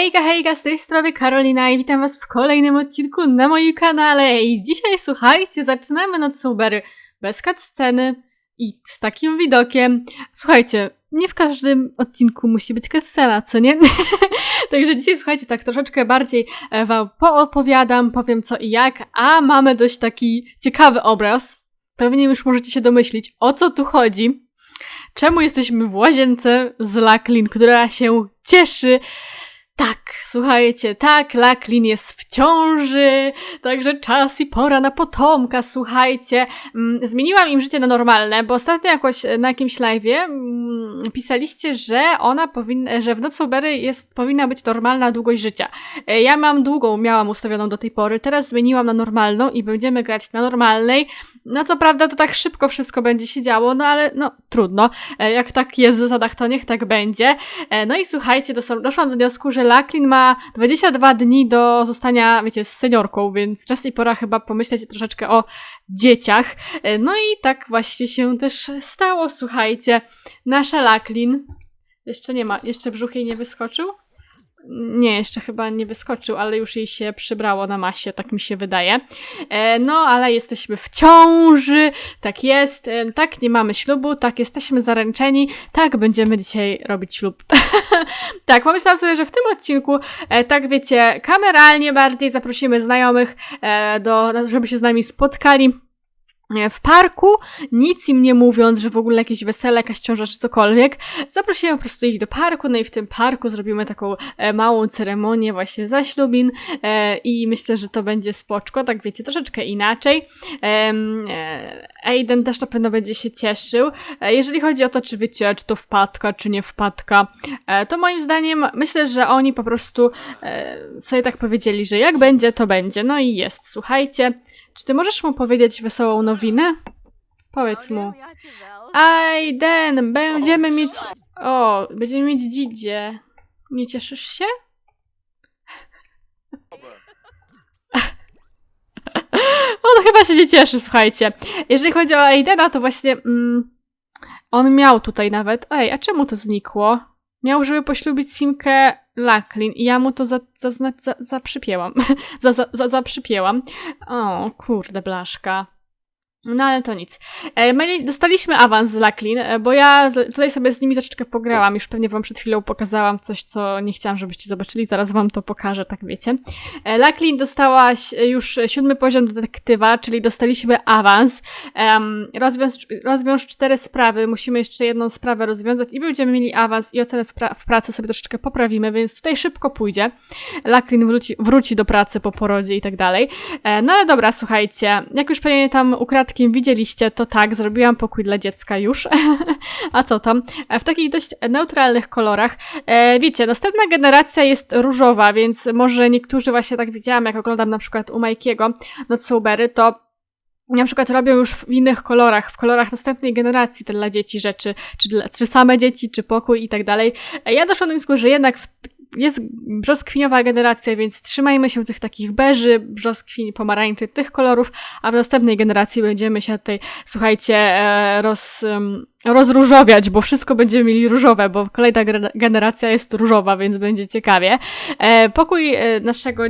Hejka, hejka, z tej strony Karolina i witam was w kolejnym odcinku na moim kanale. I dzisiaj, słuchajcie, zaczynamy noc Ubery bez sceny i z takim widokiem. Słuchajcie, nie w każdym odcinku musi być scena, co nie? Także dzisiaj, słuchajcie, tak troszeczkę bardziej e, wam poopowiadam, powiem co i jak, a mamy dość taki ciekawy obraz. Pewnie już możecie się domyślić, o co tu chodzi. Czemu jesteśmy w łazience z Laklin, która się cieszy, tak, słuchajcie, tak, Laklin jest w ciąży, także czas i pora na potomka, słuchajcie. Mm, zmieniłam im życie na normalne, bo ostatnio jakoś na jakimś live'ie mm, pisaliście, że ona powinna, że w nocy Ubery jest, powinna być normalna długość życia. E, ja mam długą, miałam ustawioną do tej pory, teraz zmieniłam na normalną i będziemy grać na normalnej. No co prawda to tak szybko wszystko będzie się działo, no ale no trudno. E, jak tak jest w zasadach, to niech tak będzie. E, no i słuchajcie, doszłam do wniosku, że Laklin ma 22 dni do zostania, wiecie, z seniorką, więc czas i pora chyba pomyśleć troszeczkę o dzieciach. E, no i tak właśnie się też stało, słuchajcie. Nasza Laklin, jeszcze nie ma, jeszcze brzuch jej nie wyskoczył? Nie, jeszcze chyba nie wyskoczył, ale już jej się przybrało na masie, tak mi się wydaje. E, no, ale jesteśmy w ciąży, tak jest, e, tak nie mamy ślubu, tak jesteśmy zaręczeni, tak będziemy dzisiaj robić ślub. tak, pomyślałam sobie, że w tym odcinku, e, tak wiecie, kameralnie bardziej zaprosimy znajomych, do, żeby się z nami spotkali w parku, nic im nie mówiąc, że w ogóle jakieś wesele, jakaś ciąża czy cokolwiek. Zaprosiłem po prostu ich do parku, no i w tym parku zrobimy taką e, małą ceremonię właśnie zaślubin e, i myślę, że to będzie spoczko, tak wiecie, troszeczkę inaczej. E, Aiden też na pewno będzie się cieszył. E, jeżeli chodzi o to, czy wiecie, czy to wpadka, czy nie wpadka, e, to moim zdaniem myślę, że oni po prostu e, sobie tak powiedzieli, że jak będzie, to będzie. No i jest, słuchajcie. Czy ty możesz mu powiedzieć wesołą nowinę? Powiedz mu. Aiden, będziemy mieć... O, będziemy mieć dzidzie. Nie cieszysz się? On chyba się nie cieszy, słuchajcie. Jeżeli chodzi o Aidena, to właśnie... Mm, on miał tutaj nawet... Ej, a czemu to znikło? Miał, żeby poślubić Simkę Laklin i ja mu to za, za, za, zaprzypięłam. za, za, za, zaprzypięłam. O, kurde, blaszka. No ale to nic. E, my dostaliśmy awans z Laklin, e, bo ja tutaj sobie z nimi troszeczkę pograłam. Już pewnie wam przed chwilą pokazałam coś, co nie chciałam, żebyście zobaczyli. Zaraz wam to pokażę, tak wiecie. E, Laklin dostała już siódmy poziom detektywa, czyli dostaliśmy awans. rozwiąż, rozwiąż cztery sprawy. Musimy jeszcze jedną sprawę rozwiązać i będziemy mieli awans i ocenę w pracy sobie troszeczkę poprawimy, więc tutaj szybko pójdzie. Laklin wróci, wróci do pracy po porodzie i tak dalej. No ale dobra, słuchajcie. Jak już pewnie tam ukradł kim widzieliście, to tak, zrobiłam pokój dla dziecka już. A co tam? E, w takich dość neutralnych kolorach. E, wiecie, następna generacja jest różowa, więc może niektórzy właśnie tak widziałam, jak oglądam na przykład u Majkiego Nocoubery, to na przykład robią już w innych kolorach, w kolorach następnej generacji te dla dzieci rzeczy, czy, czy same dzieci, czy pokój i tak dalej. E, ja doszłam do wniosku, że jednak w jest brzoskwiniowa generacja, więc trzymajmy się tych takich beży, brzoskwini, pomarańczy, tych kolorów, a w następnej generacji będziemy się tutaj, słuchajcie, e, roz, rozróżowiać, bo wszystko będziemy mieli różowe, bo kolejna generacja jest różowa, więc będzie ciekawie. E, pokój e, naszego,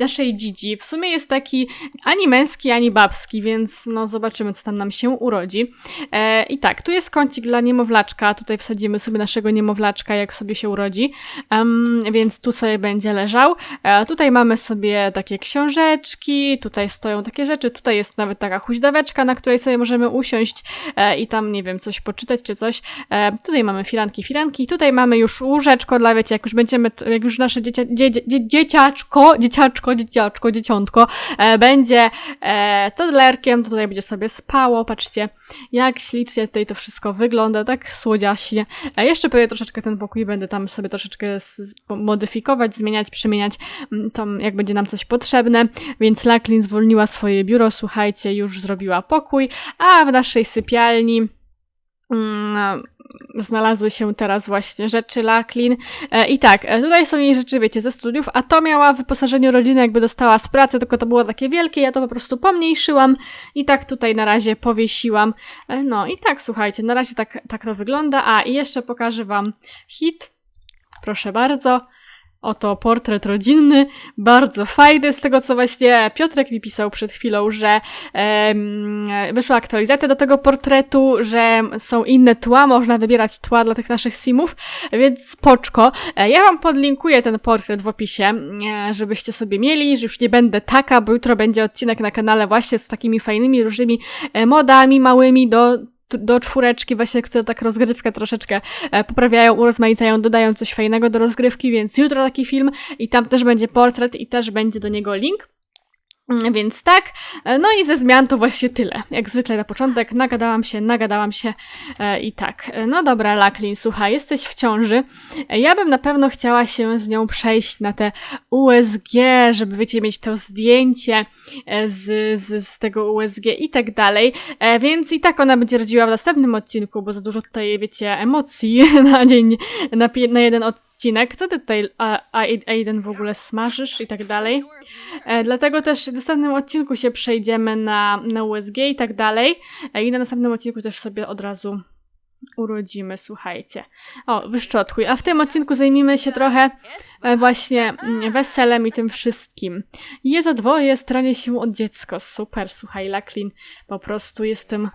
naszej dzidzi w sumie jest taki ani męski, ani babski, więc no zobaczymy, co tam nam się urodzi. E, I tak, tu jest kącik dla niemowlaczka, tutaj wsadzimy sobie naszego niemowlaczka, jak sobie się urodzi, um, więc tu sobie będzie leżał. E, tutaj mamy sobie takie książeczki, tutaj stoją takie rzeczy, tutaj jest nawet taka huźdaweczka, na której sobie możemy usiąść e, i tam, nie wiem, coś poczytać czy coś. E, tutaj mamy filanki, filanki. Tutaj mamy już łóżeczko dla, wiecie, jak już będziemy, jak już nasze dziecia, dzie, dzie, dzieciaczko, dzieciaczko, dzieciaczko, dzieciątko e, będzie e, toddlerkiem, to tutaj będzie sobie spało. Patrzcie, jak ślicznie tutaj to wszystko wygląda, tak słodziaśnie. E, jeszcze pewnie troszeczkę ten pokój będę tam sobie troszeczkę modyfikować, zmieniać, przemieniać, mm, to jak będzie nam coś potrzebne. Więc Laklin zwolniła swoje biuro, słuchajcie, już zrobiła pokój, a w naszej sypialni Mm, znalazły się teraz właśnie rzeczy Laklin. E, I tak, e, tutaj są jej rzeczy, wiecie, ze studiów, a to miała wyposażenie rodziny, jakby dostała z pracy, tylko to było takie wielkie, ja to po prostu pomniejszyłam i tak tutaj na razie powiesiłam. E, no i tak, słuchajcie, na razie tak, tak to wygląda. A, i jeszcze pokażę wam hit. Proszę bardzo. Oto portret rodzinny, bardzo fajny, z tego co właśnie Piotrek mi pisał przed chwilą, że em, wyszła aktualizacja do tego portretu, że są inne tła, można wybierać tła dla tych naszych simów, więc spoczko. E, Ja wam podlinkuję ten portret w opisie, e, żebyście sobie mieli, że już nie będę taka, bo jutro będzie odcinek na kanale właśnie z takimi fajnymi, różnymi e, modami małymi do do czwóreczki właśnie, które tak rozgrywkę troszeczkę e, poprawiają, urozmaicają, dodają coś fajnego do rozgrywki, więc jutro taki film i tam też będzie portret i też będzie do niego link. Mm, Więc tak, e, no i ze zmian to właśnie tyle. Jak zwykle na początek nagadałam się, nagadałam się e, i tak. E, No dobra, Laklin, słuchaj, jesteś w ciąży. Ja bym na pewno chciała się z nią przejść na te USG, żeby wiecie, mieć to zdjęcie z, z, z tego USG i tak dalej. Więc i tak ona będzie rodziła w następnym odcinku, bo za dużo tutaj, wiecie, emocji na dzień, na, na jeden odcinek. Co ty tutaj, Aiden, w ogóle smażysz i tak dalej? E, dlatego też w następnym odcinku się przejdziemy na, na USG i tak dalej. E, I na następnym odcinku też sobie od razu urodzimy, słuchajcie. O, wyszczotkuj. A w tym odcinku zajmijmy się trochę e, właśnie mm, weselem i tym wszystkim. Je za dwoje, stranie się od dziecko. Super, słuchaj, Laklin. Po prostu jestem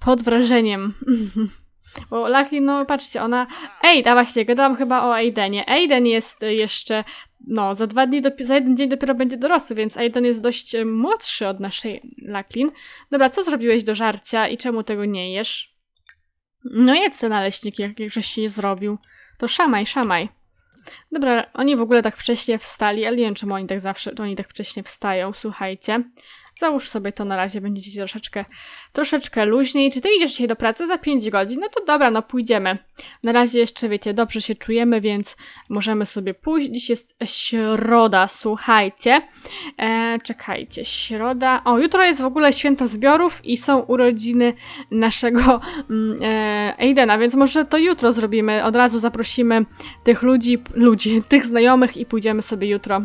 pod wrażeniem. Bo Laklin, no patrzcie, ona... Ej, a właśnie, gadałam chyba o Aidenie. Aiden jest jeszcze, no, za dwa dni, za jeden dzień dopiero będzie dorosły, więc Aiden jest dość y, młodszy od naszej Laklin. Dobra, co zrobiłeś do żarcia i czemu tego nie jesz? No jedz te naleśniki, jak żeś się je zrobił. To szamaj, szamaj. Dobra, oni w ogóle tak wcześnie wstali, ale nie wiem, czemu oni tak zawsze, oni tak wcześnie wstają, słuchajcie. Załóż sobie to na razie, będziecie troszeczkę, troszeczkę luźniej. Czy ty idziesz dzisiaj do pracy za 5 godzin? No to dobra, no pójdziemy. Na razie jeszcze, wiecie, dobrze się czujemy, więc możemy sobie pójść. Dziś jest środa, słuchajcie. E, czekajcie, środa. O, jutro jest w ogóle święto zbiorów i są urodziny naszego mm, e, Aidena, więc może to jutro zrobimy. Od razu zaprosimy tych ludzi, ludzi, tych znajomych i pójdziemy sobie jutro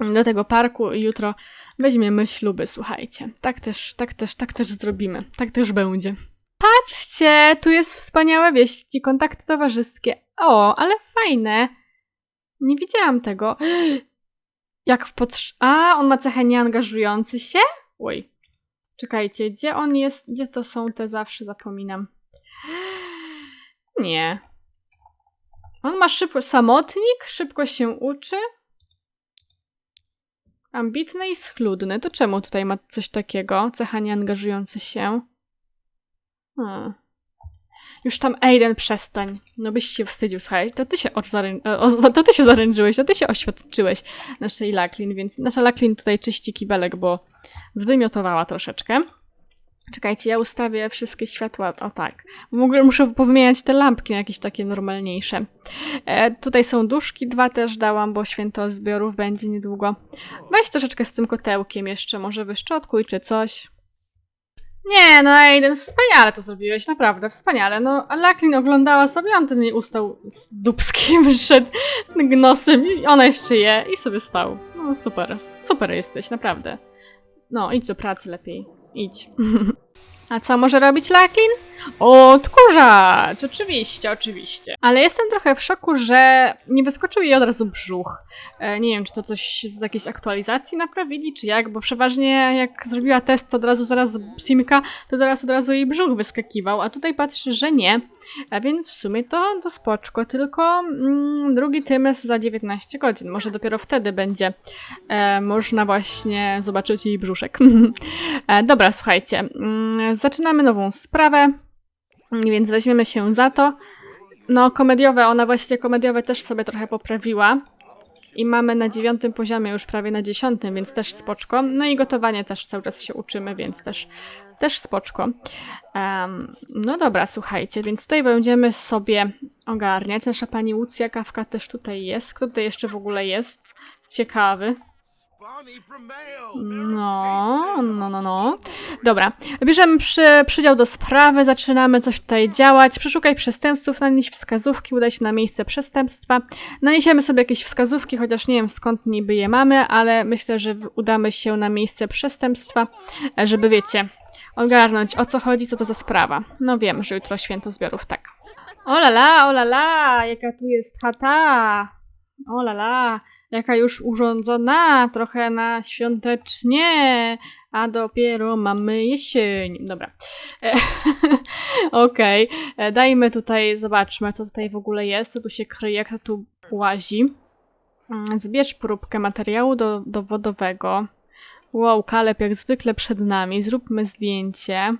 do tego parku jutro weźmiemy śluby, słuchajcie. Tak też, tak też, tak też zrobimy. Tak też będzie. Patrzcie, tu jest wspaniałe wieści, kontakty towarzyskie. O, ale fajne. Nie widziałam tego. Jak w potrz... A, on ma cechę nieangażujący się? Oj. Czekajcie, gdzie on jest? Gdzie to są te zawsze zapominam. Nie. On ma szybko samotnik, szybko się uczy. Ambitny i schludny. To czemu tutaj ma coś takiego? Cecha nieangażujący się. Hmm. Już tam Aiden przestań. No byś się wstydził, słuchaj. To ty się, o, to ty się zaręczyłeś, to ty się oświadczyłeś naszej Laklin, więc nasza Laklin tutaj czyści kibelek, bo zwymiotowała troszeczkę. Czekajcie, ja ustawię wszystkie światła, o tak. W ogóle muszę powymieniać te lampki na jakieś takie normalniejsze. E, tutaj są duszki, dwa też dałam, bo święto zbiorów będzie niedługo. Weź troszeczkę z tym kotełkiem jeszcze, może wyszczotkuj czy coś. Nie, no Aiden, wspaniale to zrobiłeś, naprawdę, wspaniale. No, Laklin oglądała sobie, on ten jej ustał z dubskim, szedł nosem i ona jeszcze je i sobie stał. No super, super jesteś, naprawdę. No, idź do pracy lepiej, idź. A co może robić Laklin? Odkurzać! Oczywiście, oczywiście. Ale jestem trochę w szoku, że nie wyskoczył jej od razu brzuch. E, nie wiem, czy to coś z jakiejś aktualizacji naprawili, czy jak, bo przeważnie jak zrobiła test, to od razu zaraz Simka, to zaraz od razu jej brzuch wyskakiwał, a tutaj patrzę, że nie. A więc w sumie to, to spoczko, tylko mm, drugi tymys za 19 godzin. Może dopiero wtedy będzie e, można właśnie zobaczyć jej brzuszek. e, dobra, słuchajcie. Mm, zaczynamy nową sprawę, więc weźmiemy się za to. No, komediowe, ona właśnie komediowe też sobie trochę poprawiła. I mamy na dziewiątym poziomie już prawie na dziesiątym, więc też spoczko. No i gotowanie też cały czas się uczymy, więc też, też spoczko. Em, no dobra, słuchajcie, więc tutaj będziemy sobie ogarniać. Nasza pani Łucja Kawka też tutaj jest. Kto tutaj jeszcze w ogóle jest? Ciekawy. No, no, no, no. Dobra, bierzemy przy, przydział do sprawy, zaczynamy coś tutaj działać. Przeszukaj przestępców, nanieś wskazówki, udaj się na miejsce przestępstwa. Naniesiemy sobie jakieś wskazówki, chociaż nie wiem skąd niby je mamy, ale myślę, że udamy się na miejsce przestępstwa, e, żeby wiecie, ogarnąć o co chodzi, co to za sprawa. No wiem, że jutro święto zbiorów, tak. O la la, o la la, jaka tu jest chata. O la la, jaka już urządzona, trochę na świątecznie, a dopiero mamy jesień. Dobra. E, Okej, E, dajmy tutaj, zobaczmy, co tutaj w ogóle jest, co tu się kryje, kto tu łazi. Mm, Zbierz próbkę materiału do, dowodowego. Wow, Kaleb jak zwykle przed nami. Zróbmy zdjęcie.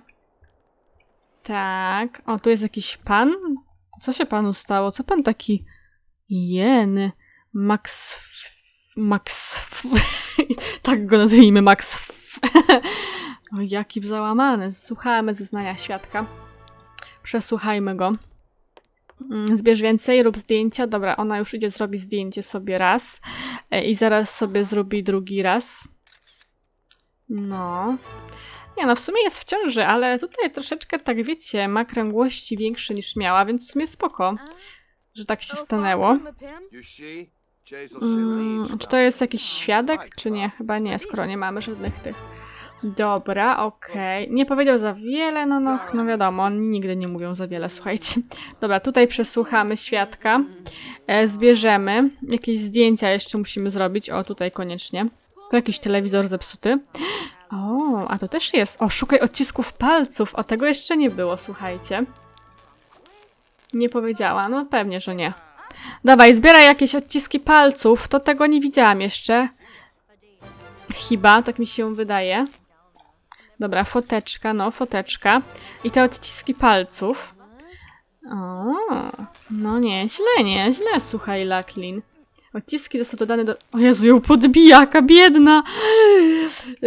Tak. O, tu jest jakiś pan? Co się panu stało? Co pan taki jeny? Max... Max... tak go nazwijmy, Max... o, jaki załamany. Słuchamy zeznania świadka. Przesłuchajmy go. Mm, Zbierz więcej, rób zdjęcia. Dobra, ona już idzie zrobić zdjęcie sobie raz. E, I zaraz sobie zrobi drugi raz. No. Nie no, w sumie jest w ciąży, ale tutaj troszeczkę, tak wiecie, ma kręgłości większe niż miała, więc w sumie spoko, że tak się stanęło. Mm, czy to jest jakiś świadek, czy nie? Chyba nie, skoro nie mamy żadnych tych. Dobra, okej. Nie powiedział za wiele, no, no, no wiadomo, oni nigdy nie mówią za wiele, słuchajcie. Dobra, tutaj przesłuchamy świadka. E, zbierzemy. Jakieś zdjęcia jeszcze musimy zrobić. O, tutaj koniecznie. To jakiś telewizor zepsuty. O, a to też jest. O, szukaj odcisków palców. O, tego jeszcze nie było, słuchajcie. Nie powiedziała. No pewnie, że nie. Dawaj, zbieraj jakieś odciski palców. To tego nie widziałam jeszcze. Chyba, tak mi się wydaje. Dobra, foteczka, no, foteczka. I te odciski palców. O, no nieźle, nieźle, słuchaj, Laklin. Odciski zostały dodane do... O Jezu, ją podbija, jaka biedna!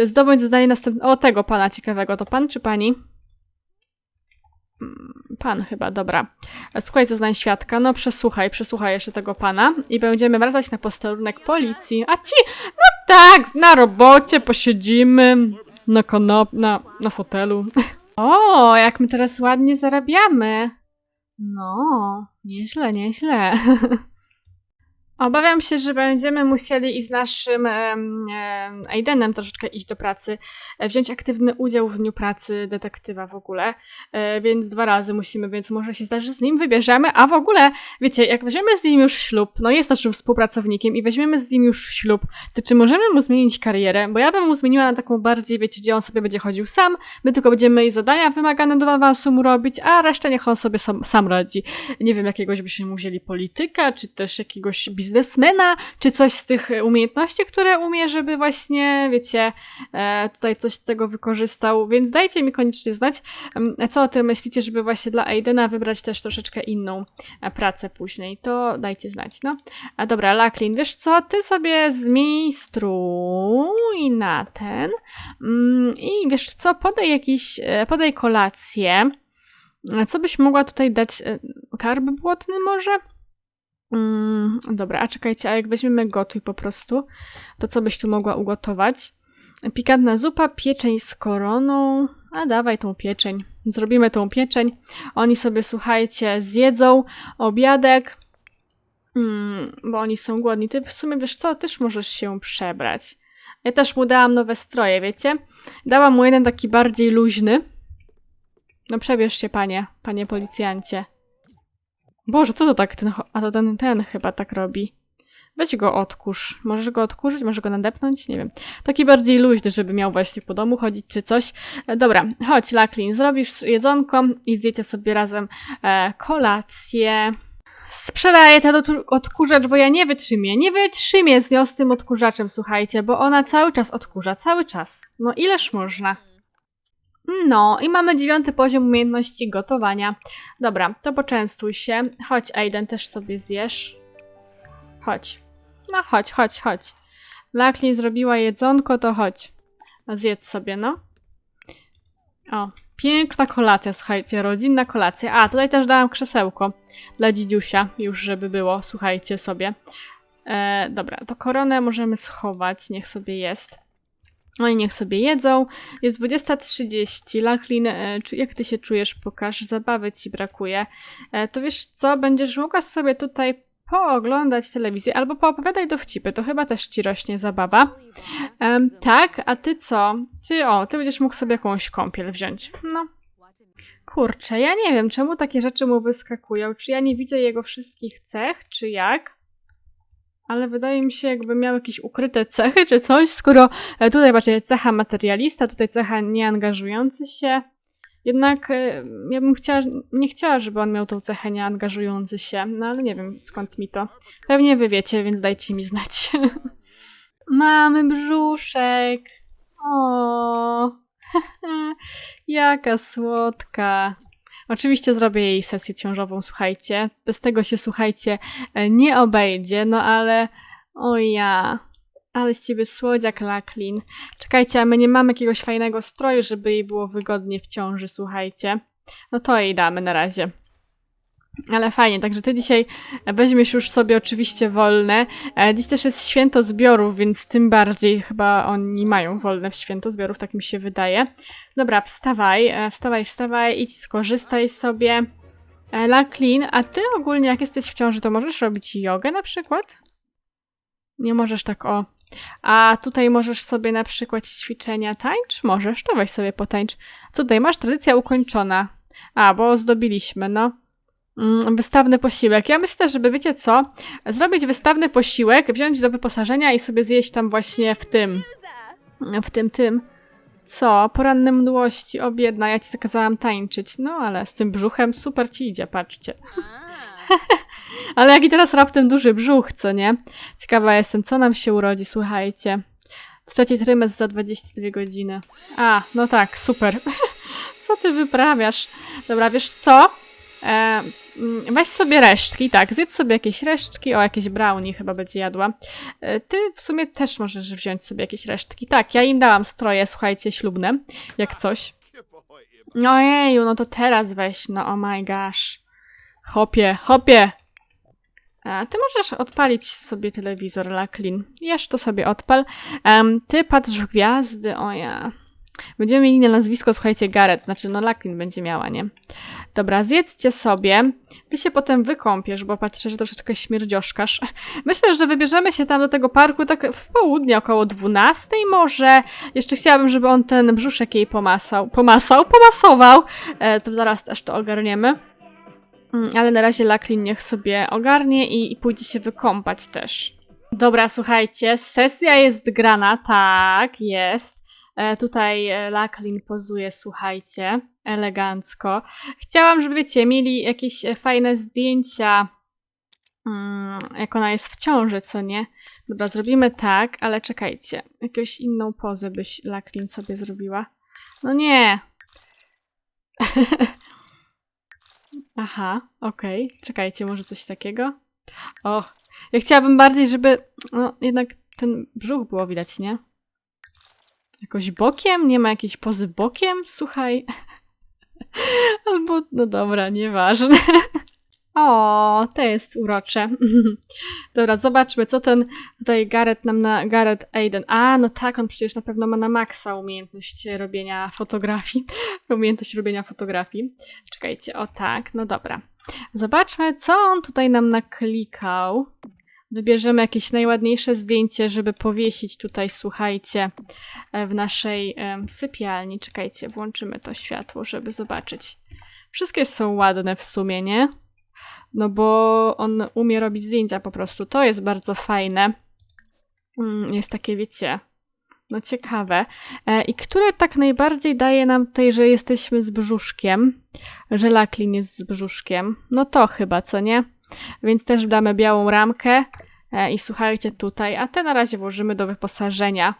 Zdobądź zdanie następne... O, tego pana ciekawego. To pan czy pani? Mm, Pan chyba, dobra. Słuchaj zeznań świadka. No przesłuchaj, przesłuchaj jeszcze tego pana i będziemy wracać na posterunek policji. A ci, no tak, na robocie posiedzimy, na kanop, na, na fotelu. O, jak my teraz ładnie zarabiamy. No, nieźle, nieźle. Obawiam się, że będziemy musieli i z naszym em, em, Aidenem troszeczkę iść do pracy, e, wziąć aktywny udział w dniu pracy detektywa w ogóle, e, więc dwa razy musimy, więc może się zdarzy, z nim wybierzemy, a w ogóle, wiecie, jak weźmiemy z nim już ślub, no jest naszym współpracownikiem i weźmiemy z nim już ślub, to czy możemy mu zmienić karierę? Bo ja bym mu zmieniła na taką bardziej, wiecie, gdzie on sobie będzie chodził sam, my tylko będziemy zadania wymagane do awansu mu robić, a resztę niech on sobie sam, sam radzi. Nie wiem, jakiegoś byśmy mu wzięli polityka, czy też jakiegoś biznesmena, czy coś z tych umiejętności, które umie, żeby właśnie, wiecie, e, tutaj coś z tego wykorzystał, więc dajcie mi koniecznie znać, co o tym myślicie, żeby właśnie dla Aidena wybrać też troszeczkę inną e, pracę później, to dajcie znać, no. A dobra, Laklin, wiesz co, ty sobie zmień strój na ten. Mm, i wiesz co, podaj jakiś, e, podaj kolację, co byś mogła tutaj dać, karby błotny może? Mm, dobra, a czekajcie, a jak weźmiemy gotuj po prostu, to co byś tu mogła ugotować? Pikantna zupa, pieczeń z koroną. A dawaj tą pieczeń. Zrobimy tą pieczeń. Oni sobie, słuchajcie, zjedzą obiadek, mm, bo oni są głodni. Ty w sumie, wiesz co, też możesz się przebrać. Ja też mu dałam nowe stroje, wiecie? Dałam mu jeden taki bardziej luźny. No przebierz się, panie, panie policjancie. Boże, co to tak ten... A to ten, ten chyba tak robi. Weź go odkurz. Możesz go odkurzyć, możesz go nadepnąć? Nie wiem. Taki bardziej luźny, żeby miał właśnie po domu chodzić czy coś. E, dobra, chodź, Laklin, zrobisz jedzonko i zjecie sobie razem e, kolację. Sprzedaję ten odkur- odkurzacz, bo ja nie wytrzymię. Nie wytrzymię z nią z tym odkurzaczem, słuchajcie, bo ona cały czas odkurza, cały czas. No ileż można? No, i mamy dziewiąty poziom umiejętności gotowania. Dobra, to poczęstuj się. Chodź, Aiden, też sobie zjesz. Chodź. No, chodź, chodź, chodź. Laklin zrobiła jedzonko, to chodź. Zjedz sobie, no. O, piękna kolacja, słuchajcie, rodzinna kolacja. A, tutaj też dałam krzesełko dla dzidziusia, już żeby było, słuchajcie sobie. E, dobra, to koronę możemy schować, niech sobie jest. Oni niech sobie jedzą. Jest 20.30. Lachlin, e, jak ty się czujesz? Pokaż, zabawy ci brakuje. E, to wiesz co, będziesz mogła sobie tutaj pooglądać telewizję albo poopowiadaj dowcipy, to chyba też ci rośnie zabawa. Em, tak, a ty co? Ty, o, ty będziesz mógł sobie jakąś kąpiel wziąć. No. Kurczę, ja nie wiem, czemu takie rzeczy mu wyskakują. Czy ja nie widzę jego wszystkich cech, czy jak? Ale wydaje mi się, jakby miał jakieś ukryte cechy czy coś, skoro e, tutaj patrzcie, cecha materialista, tutaj cecha nieangażujący się. Jednak e, ja bym chciała, nie chciała, żeby on miał tą cechę nieangażujący się, no ale nie wiem skąd mi to. Pewnie wy wiecie, więc dajcie mi znać. Mamy brzuszek. O, jaka słodka. Oczywiście zrobię jej sesję ciążową, słuchajcie. Bez tego się, słuchajcie, e, nie obejdzie, no ale... O ja... Ale z ciebie słodziak, Laklin. Czekajcie, a my nie mamy jakiegoś fajnego stroju, żeby jej było wygodnie w ciąży, słuchajcie. No to jej damy na razie. Ale fajnie, także ty dzisiaj weźmiesz już sobie oczywiście wolne. E, Dziś też jest święto zbiorów, więc tym bardziej chyba oni mają wolne w święto zbiorów, tak mi się wydaje. Dobra, wstawaj, e, wstawaj, wstawaj, idź skorzystaj sobie. E, Laklin, a ty ogólnie jak jesteś w ciąży, to możesz robić jogę na przykład? Nie możesz tak o. A tutaj możesz sobie na przykład ćwiczenia tańcz? Możesz, to weź sobie potańcz. Co tutaj masz? Tradycja ukończona. A, bo ozdobiliśmy, no. Mm, Wystawny posiłek. Ja myślę, żeby wiecie co? Zrobić wystawny posiłek, wziąć do wyposażenia i sobie zjeść tam właśnie w tym. W tym, tym. Co? Poranne mdłości, o biedna, ja ci zakazałam tańczyć. No ale z tym brzuchem super ci idzie, patrzcie. Ale jaki teraz raptem duży brzuch, co nie? Ciekawa jestem, co nam się urodzi, słuchajcie. Trzeci trymestr za 22 godziny. A, no tak, super. co ty wyprawiasz? Dobra, wiesz co? E, mm, weź sobie resztki, tak, zjedz sobie jakieś resztki, o, jakieś brownie chyba będzie jadła. E, ty w sumie też możesz wziąć sobie jakieś resztki. Tak, ja im dałam stroje, słuchajcie, ślubne, jak coś. Ojeju, no to teraz weź, no oh my gosh. Hopie, hopie! A ty możesz odpalić sobie telewizor, Laklin. Jesz to sobie odpal. Em, ty patrz w gwiazdy, o ja. Będziemy mieli na nazwisko, słuchajcie, Gareth, znaczy no Laklin będzie miała, nie? Dobra, zjedzcie sobie. Ty się potem wykąpiesz, bo patrzę, że troszeczkę śmierdzioszkasz. Myślę, że wybierzemy się tam do tego parku tak w południe, około 12 może. Jeszcze chciałabym, żeby on ten brzuszek jej pomasał. Pomasał? Pomasował! E, to zaraz też to ogarniemy. Mm, Ale na razie Laklin niech sobie ogarnie i, i pójdzie się wykąpać też. Dobra, słuchajcie, sesja jest grana, tak, jest. E, tutaj e, Laklin pozuje, słuchajcie, elegancko. Chciałam, żeby wiecie, mieli jakieś e, fajne zdjęcia, mm, jak ona jest w ciąży, co nie? Dobra, zrobimy tak, ale czekajcie, jakąś inną pozę byś Laklin sobie zrobiła. No nie. Aha, okej. Czekajcie, może coś takiego? O, ja chciałabym bardziej, żeby no, jednak ten brzuch było widać, nie? Jakoś bokiem? Nie ma jakiejś pozy bokiem? Słuchaj. Albo, no dobra, nieważne. O, to jest urocze. Dobra, zobaczmy, co ten tutaj Gareth nam na... Gareth Aiden. A, no tak, on przecież na pewno ma na maksa umiejętność robienia fotografii. Umiejętność robienia fotografii. Czekajcie, o tak, no dobra. Zobaczmy, co on tutaj nam naklikał. Wybierzemy jakieś najładniejsze zdjęcie, żeby powiesić tutaj, słuchajcie, e, w naszej em, sypialni. Czekajcie, włączymy to światło, żeby zobaczyć. Wszystkie są ładne w sumie, nie? No bo on umie robić zdjęcia po prostu. To jest bardzo fajne. Mm, Jest takie, wiecie, no ciekawe. E, I które tak najbardziej daje nam tutaj, że jesteśmy z brzuszkiem, że Laklin jest z brzuszkiem. No to chyba, co nie? Więc też damy białą ramkę e, i słuchajcie tutaj, a te na razie włożymy do wyposażenia.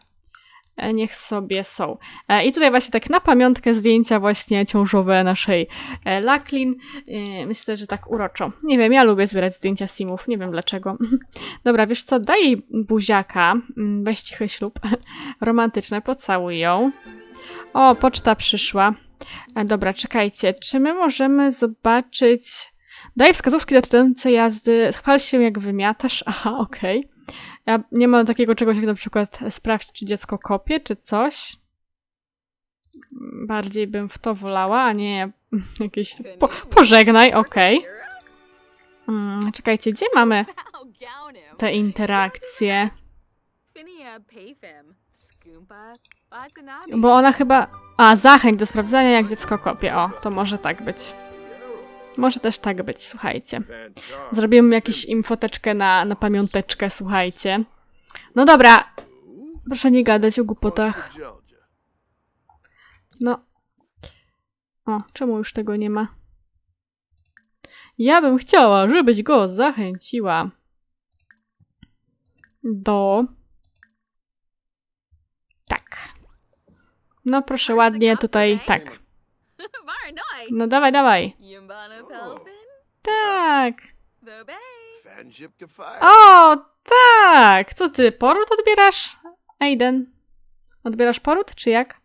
E, Niech sobie są. E, I tutaj właśnie tak na pamiątkę zdjęcia właśnie ciążowe naszej Laklin. Myślę, że tak uroczo. Nie wiem, ja lubię zbierać zdjęcia simów, nie wiem dlaczego. Dobra, wiesz co, daj jej buziaka, Mm, weź cichy ślub, romantyczne, pocałuj ją. O, poczta przyszła. Dobra, czekajcie, czy my możemy zobaczyć... Daj wskazówki dotyczące jazdy, chwal się jak wymiatasz. Aha, okej. Ja nie mam takiego czegoś jak na przykład sprawdź, czy dziecko kopie, czy coś. Bardziej bym w to wolała, a nie jakieś... Po, pożegnaj, okej. Mm, czekajcie, gdzie mamy te interakcje? Bo ona chyba... A, zachęć do sprawdzania, jak dziecko kopie. O, to może tak być. Może też tak być, słuchajcie. Zrobimy jakąś infoteczkę na, na pamiąteczkę, słuchajcie. No dobra, proszę nie gadać o głupotach. No. O, czemu już tego nie ma? Ja bym chciała, żebyś go zachęciła do. Tak. No proszę ładnie tutaj, tak. No dawaj, dawaj. Tak. O, tak! Co ty, poród odbierasz? Aiden. Odbierasz poród, czy jak?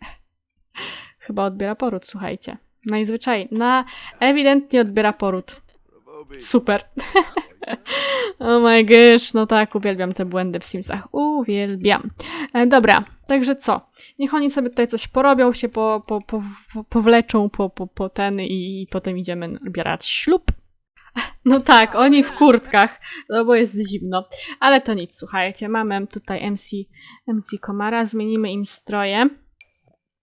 Chyba odbiera poród, słuchajcie. Najzwyczajniej. Na ewidentnie odbiera poród. Super. oh my gosh, no tak, uwielbiam te błędy w Simsach. Uwielbiam. E, dobra, także co? Niech oni sobie tutaj coś porobią, się po, po, po, po, powleczą po, po, po ten i, i potem idziemy bierać ślub. No tak, oni w kurtkach, no bo jest zimno. Ale to nic, słuchajcie, mamy tutaj MC, MC Komara, zmienimy im stroje.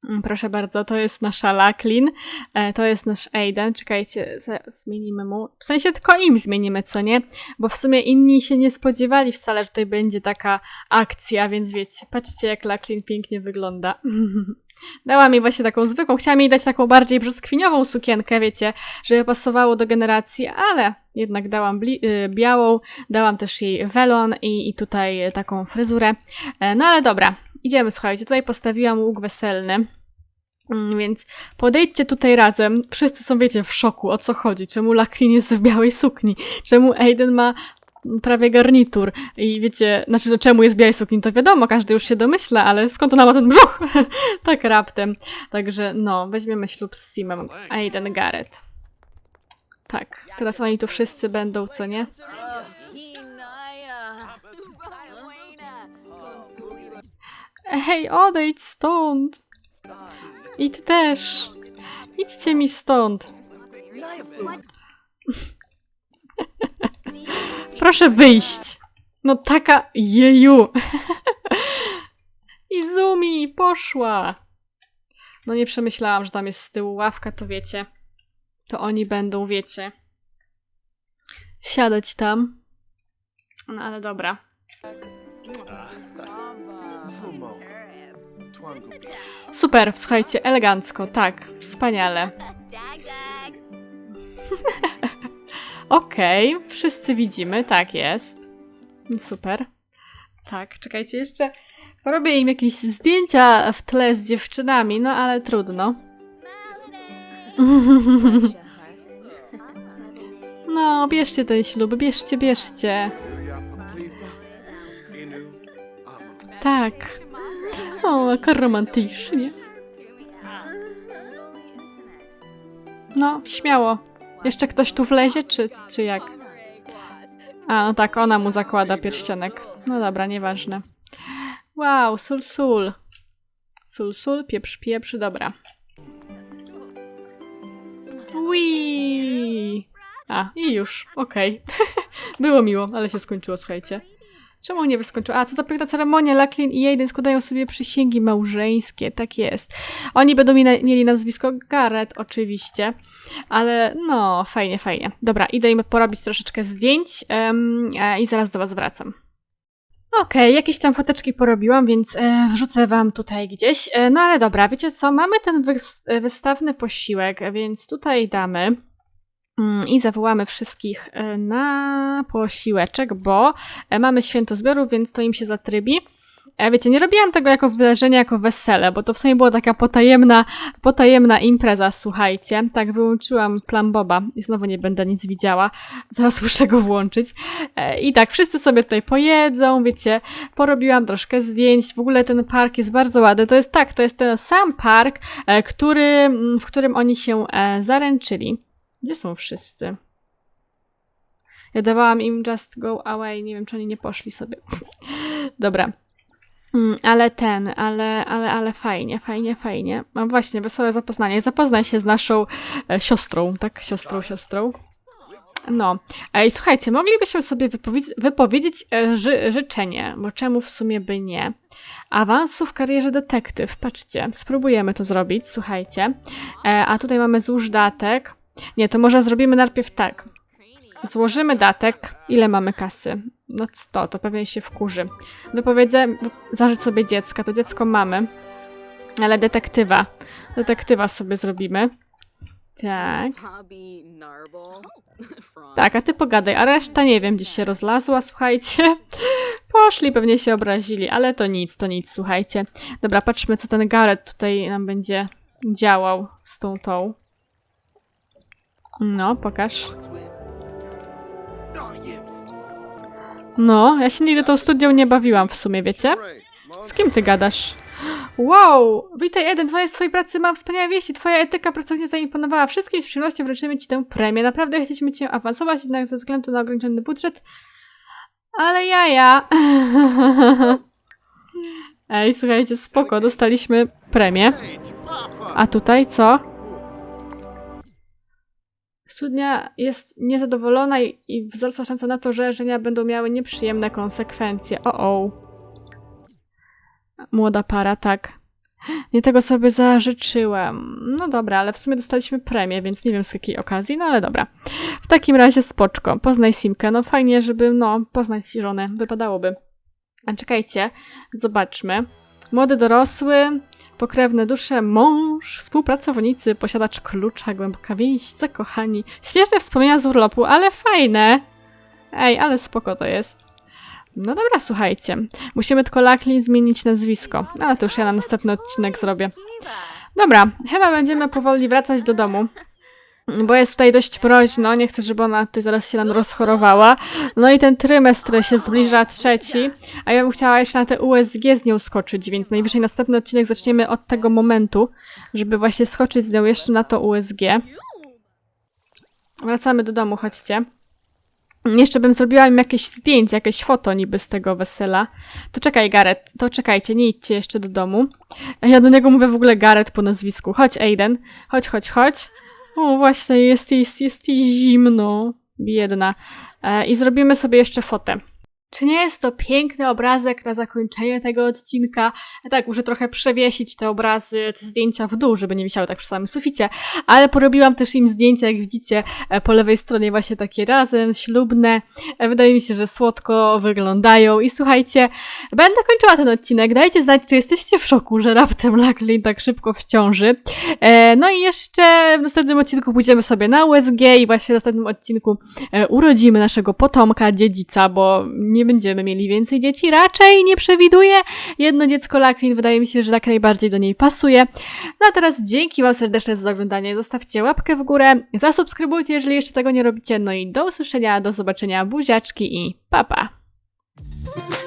Mm, Proszę bardzo, to jest nasza Laklin, e, to jest nasz Aiden. Czekajcie, zmienimy mu. W sensie tylko im zmienimy, co nie? Bo w sumie inni się nie spodziewali wcale, że tutaj będzie taka akcja, więc wiecie, patrzcie jak Laklin pięknie wygląda. Dała mi właśnie taką zwykłą, chciałam jej dać taką bardziej brzoskwiniową sukienkę, wiecie, żeby pasowało do generacji, ale jednak dałam y, białą, dałam też jej welon i, i tutaj taką fryzurę. E, No ale dobra, idziemy, słuchajcie, tutaj postawiłam łuk weselny. Mm, Więc podejdźcie tutaj razem. Wszyscy są, wiecie, w szoku, o co chodzi. Czemu Laklin jest w białej sukni? Czemu Aiden ma prawie garnitur? I wiecie, znaczy, no, czemu jest w białej sukni, to wiadomo, każdy już się domyśla, ale skąd ona ma ten brzuch? tak raptem. Także, no, weźmiemy ślub z Simem Aiden Garrett. Tak, teraz oni tu wszyscy będą, co nie? Hej, odejdź stąd! I ty też! Idźcie mi stąd! Proszę wyjść! No taka jeju! Izumi, poszła! No nie przemyślałam, że tam jest z tyłu ławka, to wiecie. To oni będą, wiecie. Siadać tam. No ale dobra. Super, słuchajcie, elegancko, tak, wspaniale. Okej, wszyscy widzimy, tak jest. Super. Tak, czekajcie, jeszcze porobię im jakieś zdjęcia w tle z dziewczynami, no ale trudno. No, bierzcie ten ślub, bierzcie, bierzcie. Tak. O, jaka romantycznie. No, śmiało. Jeszcze ktoś tu wlezie, czy, czy jak? A, no tak, ona mu zakłada pierścionek. No dobra, nieważne. Wow, sul sul. Sul sul, pieprz pieprz, dobra. Wii. A, i już, okej. Było miło, ale się skończyło, słuchajcie. Czemu nie wyskończyło? A, co za piękna ceremonia. Lacklin i Aiden składają sobie przysięgi małżeńskie, tak jest. Oni będą mieli nazwisko Garrett, oczywiście. Ale no, fajnie, fajnie. Dobra, idę im porobić troszeczkę zdjęć e, i zaraz do was wracam. Okej, jakieś tam foteczki porobiłam, więc e, wrzucę wam tutaj gdzieś. E, no ale dobra, wiecie co? Mamy ten wys- wystawny posiłek, więc tutaj damy i zawołamy wszystkich e, na posiłeczek, bo e, mamy święto zbiorów, więc to im się zatrybi. E, Wiecie, nie robiłam tego jako wydarzenie, jako wesele, bo to w sumie była taka potajemna, potajemna impreza, słuchajcie. Tak, wyłączyłam plan Boba i znowu nie będę nic widziała. Zaraz muszę go włączyć. I tak, wszyscy sobie tutaj pojedzą, wiecie, porobiłam troszkę zdjęć. W ogóle ten park jest bardzo ładny. To jest tak, to jest ten sam park, który, mm, w którym oni się zaręczyli. Gdzie są wszyscy? Ja dawałam im just go away, nie wiem, czy oni nie poszli sobie. Dobra. Mm, ale ten, ale, ale, ale fajnie, fajnie, fajnie. Mam właśnie wesołe zapoznanie. Zapoznaj się z naszą e, siostrą, tak? Siostrą, siostrą. No. Ej, słuchajcie, moglibyśmy sobie wypowiedz- wypowiedzieć e, ży- życzenie, bo czemu w sumie by nie? Awansu w karierze detektyw. Patrzcie, spróbujemy to zrobić, słuchajcie. E, a tutaj mamy złóż datek. Nie, to może zrobimy najpierw tak. Złożymy datek. Ile mamy kasy? No 100, to pewnie się wkurzy. Wypowiedzę, zażyć sobie dziecka, to dziecko mamy. Ale detektywa. Detektywa sobie zrobimy. Tak. Tak, a ty pogadaj, a reszta nie wiem, gdzieś się rozlazła, słuchajcie. Poszli, pewnie się obrazili, ale to nic, to nic, słuchajcie. Dobra, patrzmy, co ten Gareth tutaj nam będzie działał z tą tą. No, pokaż. No, ja się nigdy tą studią nie bawiłam w sumie, wiecie? Z kim ty gadasz? Wow! Witaj Eden, twoja z twojej pracy mam wspaniałe wieści. Twoja etyka pracownia zaimponowała wszystkim z przyjemnością wręczymy ci tę premię. Naprawdę chcieliśmy cię awansować, jednak ze względu na ograniczony budżet. Ale jaja. Ej, słuchajcie, spoko, dostaliśmy premię. A tutaj co? Studnia jest niezadowolona i, i wzrosła szansa na to, że żenia będą miały nieprzyjemne konsekwencje. O. Młoda para, tak. Nie tego sobie zażyczyłam. No dobra, ale w sumie dostaliśmy premię, więc nie wiem z jakiej okazji, no ale dobra. W takim razie spoczko. Poznaj Simkę. No fajnie, żeby, no, poznać żonę. Wypadałoby. A czekajcie, zobaczmy. Młody dorosły, pokrewne dusze, mąż, współpracownicy, posiadacz klucza, głęboka więź, zakochani. Śnieżne wspomnienia z urlopu, ale fajne. Ej, ale spoko to jest. No dobra, słuchajcie. Musimy tylko Lakli zmienić nazwisko. Ale to już ja na następny odcinek zrobię. Dobra, chyba będziemy powoli wracać do domu. Bo jest tutaj dość mroźno, nie chcę, żeby ona tutaj zaraz się nam rozchorowała. No i ten trymestr się zbliża trzeci, a ja bym chciała jeszcze na te USG z nią skoczyć, więc najwyżej następny odcinek zaczniemy od tego momentu, żeby właśnie skoczyć z nią jeszcze na to USG. Wracamy do domu, chodźcie. Jeszcze bym zrobiła im jakieś zdjęcie, jakieś foto niby z tego wesela. To czekaj, Gareth, to czekajcie, nie idźcie jeszcze do domu. Ja do niego mówię w ogóle Gareth po nazwisku. Chodź, Aiden. Chodź, chodź, chodź. O, właśnie, jest jej, jest jej zimno. Biedna. E, I zrobimy sobie jeszcze fotę. Czy nie jest to piękny obrazek na zakończenie tego odcinka? Tak, muszę trochę przewiesić te obrazy, te zdjęcia w dół, żeby nie wisiały tak przy samym suficie, ale porobiłam też im zdjęcia, jak widzicie, e, po lewej stronie właśnie takie razem, ślubne. E, Wydaje mi się, że słodko wyglądają i słuchajcie, będę kończyła ten odcinek. Dajcie znać, czy jesteście w szoku, że raptem Lackley tak szybko w ciąży. E, no i jeszcze w następnym odcinku pójdziemy sobie na USG i właśnie w następnym odcinku urodzimy naszego potomka, dziedzica, bo nie będziemy mieli więcej dzieci. Raczej nie przewiduję. Jedno dziecko Lackley wydaje mi się, że tak najbardziej do niej pasuje. No a teraz dzięki Wam serdecznie za oglądanie. Zostawcie łapkę w górę, zasubskrybujcie, jeżeli jeszcze tego nie robicie. No i do usłyszenia, do zobaczenia, buziaczki i papa. Pa.